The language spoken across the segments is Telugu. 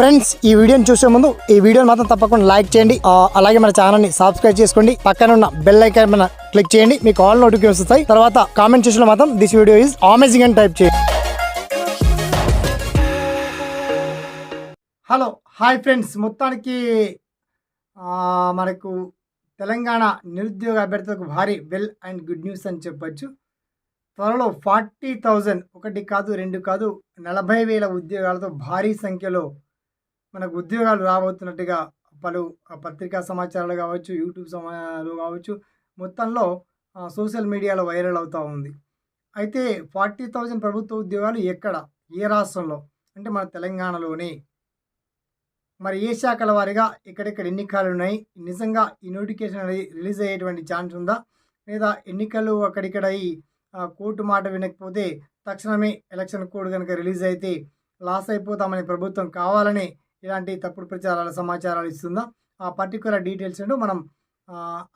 ఫ్రెండ్స్ ఈ వీడియోని చూసే ముందు ఈ వీడియోని మాత్రం తప్పకుండా లైక్ చేయండి. అలాగే మన ఛానల్ని సబ్స్క్రైబ్ చేసుకోండి. పక్కన ఉన్న బెల్ ఐకాన్ మన క్లిక్ చేయండి. మీకు ఆల్ నోటిఫికేషన్ వస్తాయి. తర్వాత కామెంట్ చేసిన మాత్రం దిస్ వీడియో ఈజ్ అమేజింగ్ అని టైప్ చేయండి. Hello hi friends. మొత్తానికి మనకు తెలంగాణ నిరుద్యోగ అభ్యర్థులకు భారీ వెల్ అండ్ గుడ్ న్యూస్ అని చెప్పొచ్చు. త్వరలో ఫార్టీ థౌజండ్ ఒకటి కాదు రెండు కాదు నలభై వేల ఉద్యోగాలతో భారీ సంఖ్యలో మనకు ఉద్యోగాలు రాబోతున్నట్టుగా పలు పత్రికా సమాచారాలు కావచ్చు యూట్యూబ్ సమాచారాలు కావచ్చు మొత్తంలో సోషల్ మీడియాలో వైరల్ అవుతూ ఉంది. అయితే ఫార్టీ థౌజండ్ ప్రభుత్వ ఉద్యోగాలు ఎక్కడ? ఏ రాష్ట్రంలో? అంటే మన తెలంగాణలోనే. మరి ఏ శాఖల వారిగా ఎక్కడెక్కడ ఎన్నికలు ఉన్నాయి? నిజంగా ఈ నోటిఫికేషన్ అనేది రిలీజ్ అయ్యేటువంటి ఛాన్స్ ఉందా? లేదా ఎన్నికలు అక్కడిక్కడ అయి కోర్టు మాట వినకపోతే తక్షణమే ఎలక్షన్ కోడ్ కనుక రిలీజ్ అయితే లాస్ అయిపోతామని ప్రభుత్వం కావాలని ఇలాంటి తప్పుడు ప్రచారాల సమాచారాలు ఇస్తుందా? ఆ పర్టికులర్ డీటెయిల్స్ ఏంటో మనం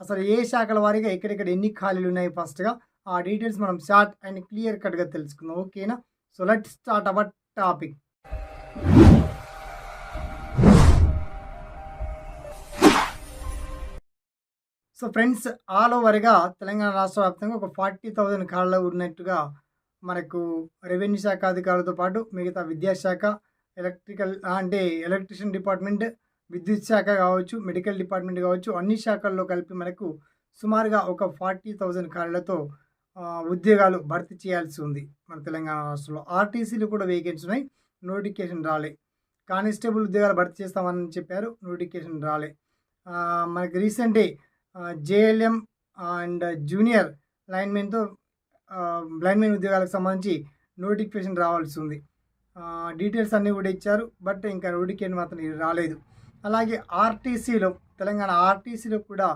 అసలు ఏ శాఖల వారీగా ఎక్కడెక్కడ ఎన్ని ఖాళీలు ఉన్నాయి ఫస్ట్గా ఆ డీటెయిల్స్ మనం షార్ట్ అండ్ క్లియర్ కట్గా తెలుసుకుందాం. ఓకేనా so let start our topic so friends all ఓవర్గా తెలంగాణ రాష్ట్ర వ్యాప్తంగా ఒక ఫార్టీ థౌజండ్ ఖాళీలు ఉన్నట్టుగా మనకు రెవెన్యూ శాఖ అధికారులతో పాటు మిగతా విద్యాశాఖ ఎలక్ట్రికల్ అంటే ఎలక్ట్రిషియన్ డిపార్ట్మెంట్ విద్యుత్ శాఖ కావచ్చు మెడికల్ డిపార్ట్మెంట్ కావచ్చు అన్ని శాఖల్లో కలిపి మనకు సుమారుగా ఒక ఫార్టీ థౌజండ్ ఖాళీలతో ఉద్యోగాలు భర్తీ చేయాల్సి ఉంది మన తెలంగాణ రాష్ట్రంలో. ఆర్టీసీలు కూడా వేకెన్సీ ఉన్నాయి నోటిఫికేషన్ రాలే. కానిస్టేబుల్ ఉద్యోగాలు భర్తీ చేస్తామని చెప్పారు నోటిఫికేషన్ రాలే. మనకి రీసెంటే జేఎల్ఎం అండ్ జూనియర్ లైన్మెన్తో లైన్మెన్ ఉద్యోగాలకు సంబంధించి నోటిఫికేషన్ రావాల్సి ఉంది. డీటెయిల్స్ అన్నీ కూడా ఇచ్చారు బట్ ఇంకా నోటిఫికేషన్ మాత్రం రాలేదు. అలాగే ఆర్టీసీలో తెలంగాణ ఆర్టీసీలో కూడా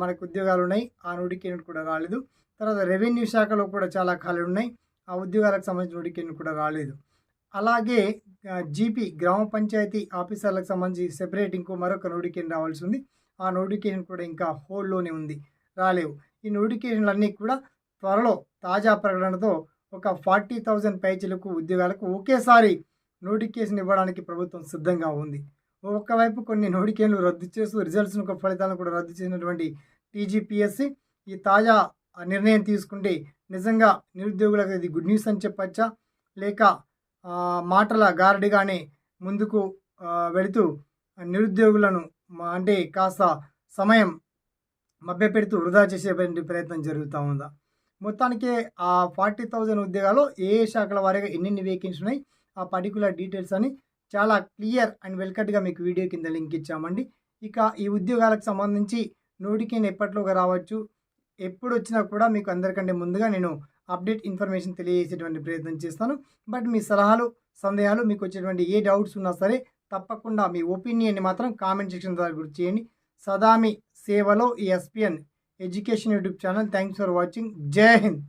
మనకు ఉద్యోగాలు ఉన్నాయి ఆ నోటిఫికేషన్ కూడా రాలేదు. తర్వాత రెవెన్యూ శాఖలో కూడా చాలా ఖాళీలు ఉన్నాయి ఆ ఉద్యోగాలకు సంబంధించిన నోటిఫికేషన్ కూడా రాలేదు. అలాగే జీపీ గ్రామ పంచాయతీ ఆఫీసర్లకు సంబంధించి సెపరేట్ ఇంకో మరొక నోటిఫికేషన్ రావాల్సి ఉంది. ఆ నోటిఫికేషన్ కూడా ఇంకా హోల్డ్లోనే ఉంది రాలేవు. ఈ నోటిఫికేషన్లన్నీ కూడా త్వరలో తాజా ప్రకటనతో ఒక ఫార్టీ థౌజండ్ పేజీలకు ఉద్యోగాలకు ఒకేసారి నోటిఫికేషన్ ఇవ్వడానికి ప్రభుత్వం సిద్ధంగా ఉంది. ఒకవైపు కొన్ని నోటికేన్లు రద్దు చేస్తూ రిజల్ట్స్ ఒక ఫలితాలను కూడా రద్దు చేసినటువంటి టీజీపీఎస్సి ఈ తాజా నిర్ణయం తీసుకుంటే నిజంగా నిరుద్యోగులకు ఇది గుడ్ న్యూస్ అని చెప్పచ్చా? లేక మాటల గారడిగానే ముందుకు వెళుతూ నిరుద్యోగులను మా- అంటే కాస్త సమయం మభ్యపెడుతూ వృధా చేసేటువంటి ప్రయత్నం జరుగుతూ ఉందా? మొత్తానికి ఆ ఫార్టీ థౌజండ్ ఉద్యోగాలు ఏ శాఖల వారీగా ఎన్నెన్ని వేకెన్సీ ఉన్నాయి ఆ పర్టికులర్ డీటెయిల్స్ అని చాలా క్లియర్ అండ్ వెల్కట్గా మీకు వీడియో కింద లింక్ ఇచ్చామండి. ఇక ఈ ఉద్యోగాలకు సంబంధించి నోటిఫికేషన్ ఎప్పట్లోగా రావచ్చు ఎప్పుడు వచ్చినా కూడా మీకు అందరికంటే ముందుగా నేను అప్డేట్ ఇన్ఫర్మేషన్ తెలియజేసేటువంటి ప్రయత్నం చేస్తాను. బట్ మీ సలహాలు సందేహాలు మీకు వచ్చేటువంటి ఏ డౌట్స్ ఉన్నా సరే తప్పకుండా మీ ఒపీనియన్ని మాత్రం కామెంట్ సెక్షన్ ద్వారా గుర్తు చేయండి. సదామి సేవలో ఈ SPN education YouTube channel. Thanks for watching. జై హింద్.